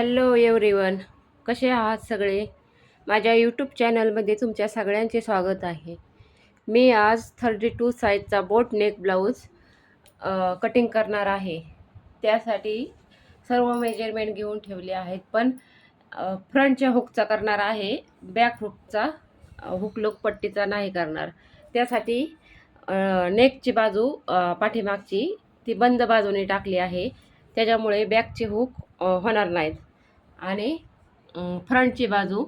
Hello everyone कसे आहात सगळे? माझ्या यूट्यूब चॅनलमध्ये तुमच्या सगळ्यांचे स्वागत आहे. मी आज थर्टी टू साईजचा बोट नेक ब्लाऊज कटिंग करणार आहे. त्यासाठी सर्व मेजरमेंट घेऊन ठेवले आहेत पण फ्रंटच्या हुकचा करणार आहे बॅक हुकचा हुकलोक पट्टीचा नाही करणार. त्यासाठी नेकची बाजू पाठीमागची ती बंद बाजूने टाकली आहे. त्याच्यामुळे बॅकचे हुक होणार नाहीत. आणि फ्रंटची बाजू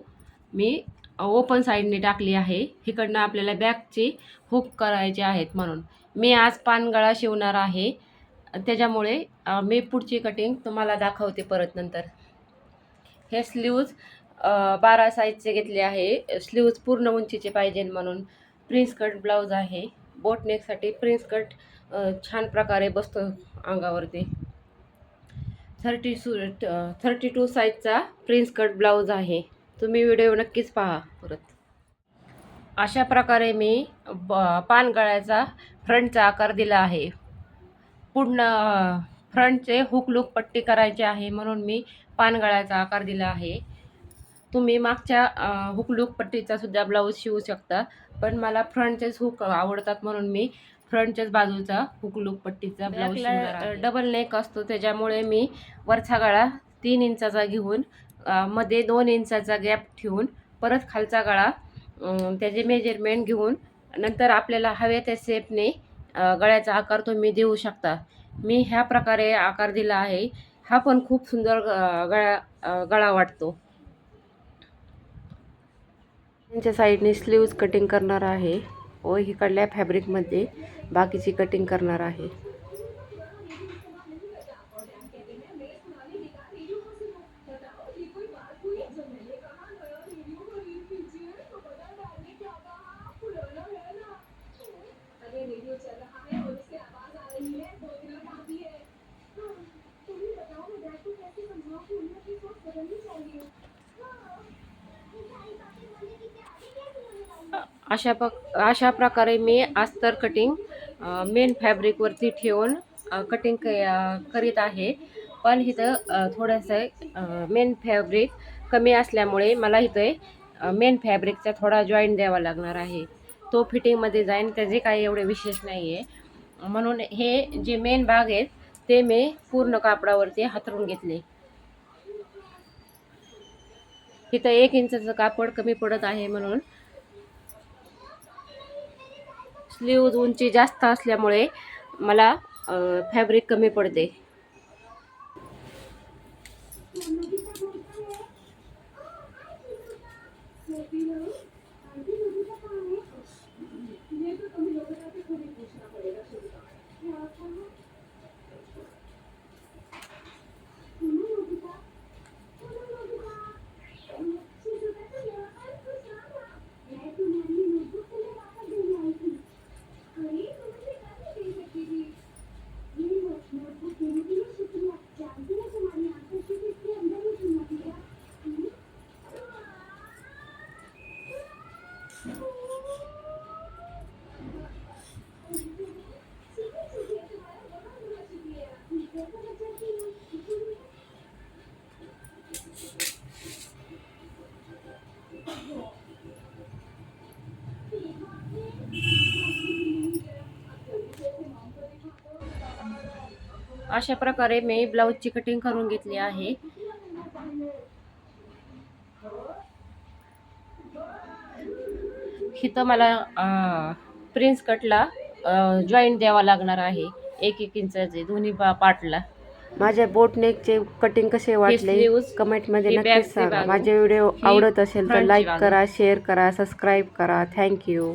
मी ओपन साईडने टाकली आहे. इकडनं आपल्याला बॅकची हुक करायची आहेत म्हणून. मी आज पानगळा शिवणार आहे. त्याच्यामुळे मी पुढची कटिंग तुम्हाला दाखवते परत नंतर. हे स्लीव्ज बारा साईजचे घेतले आहे. स्लीव्ज पूर्ण उंचीचे पाहिजे म्हणून. प्रिन्स कट ब्लाऊज आहे. बोटनेकसाठी प्रिन्स कट छान प्रकारे बसतो अंगावरती. थर्टी सु थर्टी टू साईजचा प्रिन्स कट ब्लाऊज आहे. तुम्ही व्हिडिओ नक्कीच पहा परत. अशा प्रकारे मी ब पान गळ्याचा फ्रंटचा आकार दिला आहे. पूर्ण फ्रंटचे हुक लूक पट्टी करायचे आहे म्हणून मी पानगळ्याचा आकार दिला आहे. तुम्ही मागच्या हुक लूक पट्टीचा सुद्धा ब्लाऊज शिवू शकता पण मला फ्रंटचेच हुक आवडतात म्हणून मी फ्रंटच्याच बाजूचा हुक लूक पट्टीचा ब्लाऊज डबल नेक असतो त्याच्यामुळे मी वरचा गळा तीन इंचाचा घेऊन मध्ये दोन इंचाचा गॅप ठेवून परत खालचा गळा त्याचे मेजरमेंट घेऊन नंतर आपल्याला हव्या त्या शेपने अ, गळ्याचा आकार तुम्ही देऊ शकता. मी ह्या प्रकारे आकार दिला आहे. हा पण खूप सुंदर गळा गळा वाटतो. त्यांच्या साईडने स्लीव्ज कटिंग करणार आहे. व इकडल्या फॅब्रिकमध्ये बाकीची कटिंग करणार आहे. अशा प अशा प्रकारे मी अस्तर कटिंग मेन फॅब्रिकवरती ठेवून कटिंग क करीत आहे. पण इथं थोडंसं मेन फॅब्रिक कमी असल्यामुळे मला इथं मेन फॅब्रिकचा थोडा जॉईंट द्यावा लागणार आहे. तो फिटिंगमध्ये जाईन त्याचे काही एवढे विशेष नाही आहे म्हणून हे जे मेन भाग आहेत ते मी पूर्ण कापडावरती हातरून घेतले. इथं एक इंचाचं कापड कमी पडत आहे म्हणून स्लीव्ज उंची जास्त असल्यामुळे मला फॅब्रिक कमी पडते. अशा प्रकारे मी ब्लाऊजची कटिंग करून घेतली आहे. इथं मला प्रिन्स कटला जॉईंट द्यावा लागणार आहे. एक एक इंचाचे दोन्ही पार्टला माझ्या बोट नेकचे कटिंग कसे वाटले? कमेंटमध्ये नक्कीच सांगा. माझे व्हिडिओ आवडत असेल तर लाईक. करा शेअर करा सबस्क्राईब करा. थँक्यू